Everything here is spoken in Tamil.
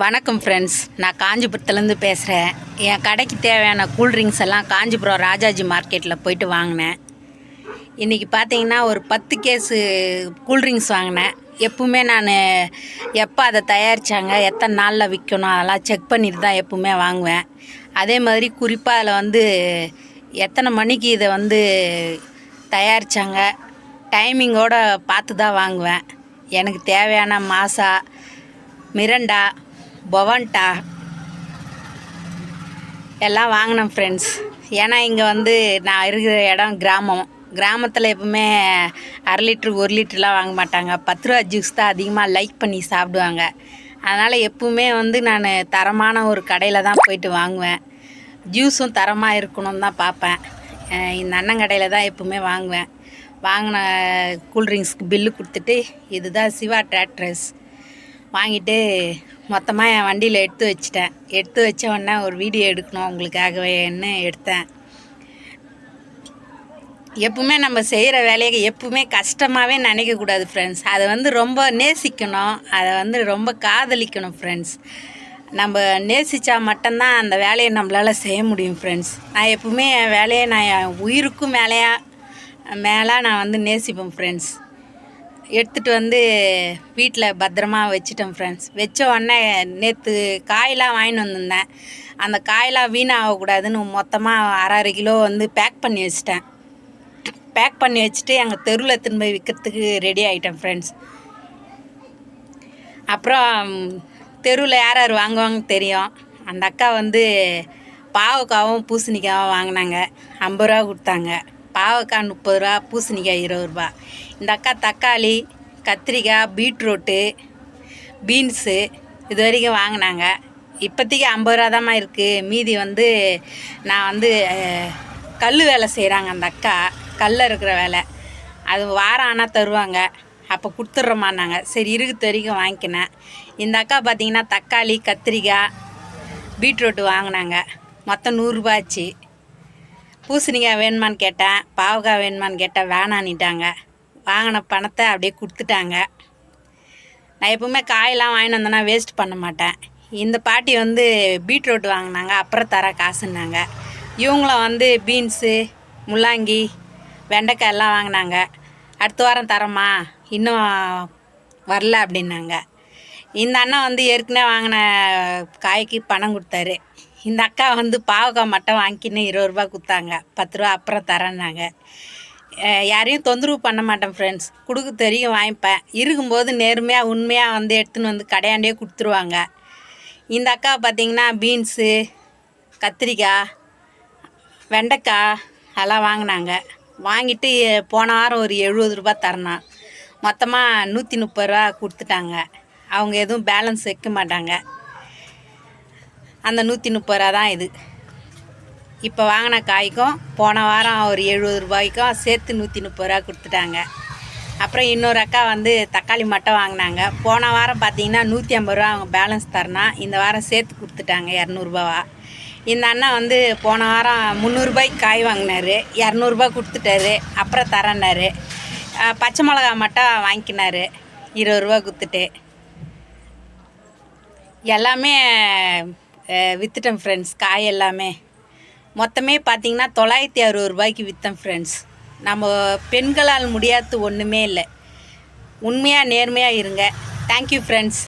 வணக்கம் ஃப்ரெண்ட்ஸ் நான் காஞ்சிபுரத்துலேருந்து பேசுகிறேன் என் கடைக்கு தேவையான கூல்ட்ரிங்க்ஸ் எல்லாம் காஞ்சிபுரம் ராஜாஜி மார்க்கெட்டில் போயிட்டு வாங்கினேன். இன்றைக்கி பார்த்தீங்கன்னா ஒரு பத்து கேஸு கூல்ட்ரிங்க்ஸ் வாங்கினேன். எப்பவுமே நான் எப்போ அதை தயாரித்தாங்க எத்தனை நாளில் விற்கணும் அதெல்லாம் செக் பண்ணிட்டு தான் எப்பவுமே வாங்குவேன். அதே மாதிரி குறிப்பாக அதில் வந்து எத்தனை மணிக்கு இதை வந்து தயாரித்தாங்க டைமிங்கோடு பார்த்து தான் வாங்குவேன். எனக்கு தேவையான மாசா மிரண்டா பொவன்டா. எல்லாம் வாங்கினேன் ஃப்ரெண்ட்ஸ் ஏன்னா இங்கே வந்து நான் இருக்கிற இடம் கிராமம். கிராமத்தில் எப்பவுமே அரை லிட்ரு ஒரு லிட்டர்லாம் வாங்க மாட்டாங்க. பத்து ரூபா ஜூஸ் தான் அதிகமாக லைக் பண்ணி சாப்பிடுவாங்க. அதனால் எப்பவுமே வந்து நான் தரமான ஒரு கடையில் தான் போயிட்டு வாங்குவேன். ஜூஸும் தரமாக இருக்கணும்னு தான் பார்ப்பேன். இந்த அண்ணன் கடையில் தான் எப்பவுமே வாங்குவேன். வாங்கின கூல்ட்ரிங்க்ஸ்க்கு பில்லு கொடுத்துட்டு இதுதான் சிவா ட்ராக்டர்ஸ் வாங்கிட்டு மொத்தமாக என் வண்டியில் எடுத்து வச்சிட்டேன். எடுத்து வச்ச உடனே ஒரு வீடியோ எடுக்கணும் உங்களுக்காகவேன்னு எடுத்தேன். எப்பவுமே நம்ம செய்கிற வேலையை எப்பவுமே கஷ்டமாகவே நினைக்கக்கூடாது ஃப்ரெண்ட்ஸ் அதை வந்து ரொம்ப நேசிக்கணும். அதை வந்து ரொம்ப காதலிக்கணும் ஃப்ரெண்ட்ஸ் நம்ம நேசித்தா மட்டும்தான் அந்த வேலையை நம்மளால் செய்ய முடியும் ஃப்ரெண்ட்ஸ் நான் எப்பவுமே என் வேலையை நான் என் உயிருக்கும் மேலேயா மேலே நான் வந்து நேசிப்பேன் ஃப்ரெண்ட்ஸ் எடுத்துகிட்டு வந்து வீட்டில் பத்திரமா வச்சிட்டேன் ஃப்ரெண்ட்ஸ் வச்ச உடனே நேற்று காயெலாம் வாங்கிட்டு வந்திருந்தேன். அந்த காயெல்லாம் வீணாகக்கூடாதுன்னு மொத்தமாக அரை அரை கிலோ வந்து பேக் பண்ணி வச்சிட்டேன். பேக் பண்ணி வச்சுட்டு எங்கள் தெருவில் திரும்ப விற்கிறதுக்கு ரெடி ஆகிட்டேன் ஃப்ரெண்ட்ஸ் அப்புறம் தெருவில் யார் யார் வாங்குவாங்கன்னு தெரியும். அந்த அக்கா வந்து பாவக்காவும் பூசணிக்காவும் வாங்கினாங்க. ஐம்பது ரூபா கொடுத்தாங்க. பாவக்காய் முப்பது ரூபா பூசணிக்காய் இருபது ரூபா. இந்த அக்கா தக்காளி கத்திரிக்காய் பீட்ரூட்டு பீன்ஸு இது வரைக்கும் வாங்கினாங்க. இப்போதைக்கு ஐம்பது ரூபா தாம்மா இருக்குது மீதி வந்து நான் வந்து கல் வேலை செய்கிறாங்க அந்த அக்கா. கல்லில் இருக்கிற வேலை. அது வாரம் ஆனால் தருவாங்க. அப்போ கொடுத்துட்றோமான்னாங்க. சரி இருக்குது வரைக்கும் வாங்கிக்கினேன். இந்த அக்கா பார்த்தீங்கன்னா தக்காளி கத்திரிக்காய் பீட்ரூட்டு வாங்கினாங்க. மொத்தம் நூறுரூபா ஆச்சு. பூசணிக்காய் வேணுமான்னு கேட்டேன் பாவக்காய் வேணுமான்னு கேட்டேன் வேணான்னுட்டாங்க. வாங்கின பணத்தை அப்படியே கொடுத்துட்டாங்க. நான் எப்பவுமே காயெல்லாம் வாங்கிட்டு வந்தேன்னா வேஸ்ட் பண்ண மாட்டேன். இந்த பாட்டி வந்து பீட்ரூட் வாங்கினாங்க அப்புறம் தர காசுன்னாங்க. இவங்களும் வந்து பீன்ஸு முள்ளாங்கி வெண்டைக்காய் எல்லாம் வாங்கினாங்க. அடுத்த வாரம் தரமா இன்னும் வரல அப்படின்னாங்க. இந்த அண்ணன் வந்து ஏற்கனவே வாங்கின காய்க்கு பணம் கொடுத்தாரு. இந்த அக்கா வந்து பாவக்காய் மட்டும் வாங்கிக்கின்னு இருபது ரூபா கொடுத்தாங்க. பத்து ரூபா அப்புறம் தரேன்னாங்க. யாரையும் தொந்தரவு பண்ண மாட்டேன் ஃப்ரெண்ட்ஸ் கொடுக்க தெரியும் வாங்கிப்பேன். இருக்கும்போது நேர்மையாக உண்மையாக வந்து எடுத்துன்னு வந்து கடையாண்டே கொடுத்துருவாங்க. இந்த அக்கா பார்த்திங்கன்னா பீன்ஸு கத்திரிக்காய் வெண்டைக்காய் அதெல்லாம் வாங்கினாங்க. வாங்கிட்டு போன வாரம் ஒரு எழுபது ரூபா தரணும் மொத்தமாக நூற்றி முப்பது ரூபா கொடுத்துட்டாங்க. அவங்க எதுவும் பேலன்ஸ் வைக்க மாட்டாங்க. அந்த நூற்றி முப்பது ரூபா தான் இது. இப்போ வாங்கின காய்க்கும் போன வாரம் ஒரு எழுபது ரூபாய்க்கும் சேர்த்து நூற்றி முப்பது ரூபா கொடுத்துட்டாங்க. அப்புறம் இன்னொரு அக்கா வந்து தக்காளி மட்டும் வாங்கினாங்க. போன வாரம் பார்த்தீங்கன்னா நூற்றி ஐம்பது ரூபா அவங்க பேலன்ஸ் தரணும் இந்த வாரம் சேர்த்து கொடுத்துட்டாங்க இரநூறுபாவா இந்த அண்ணா வந்து போன வாரம் முந்நூறுபாய்க்கு காய் வாங்கினாரு. இரநூறுபா கொடுத்துட்டாரு. அப்புறம் தரேன்னாரு. பச்சை மிளகா மட்டும் வாங்கிக்கினாரு. இருபது ரூபா கொடுத்துட்டு. எல்லாமே அஹ், வித்துட்டேன் ஃப்ரெண்ட்ஸ் காய் எல்லாமே. மொத்தமே பார்த்தீங்கன்னா தொள்ளாயிரத்தி அறுபது ரூபாய்க்கு விற்றேன் ஃப்ரெண்ட்ஸ் நம்ம பெண்களால் முடியாதது ஒன்றுமே இல்லை. உண்மையாக நேர்மையாக இருங்க. Thank you friends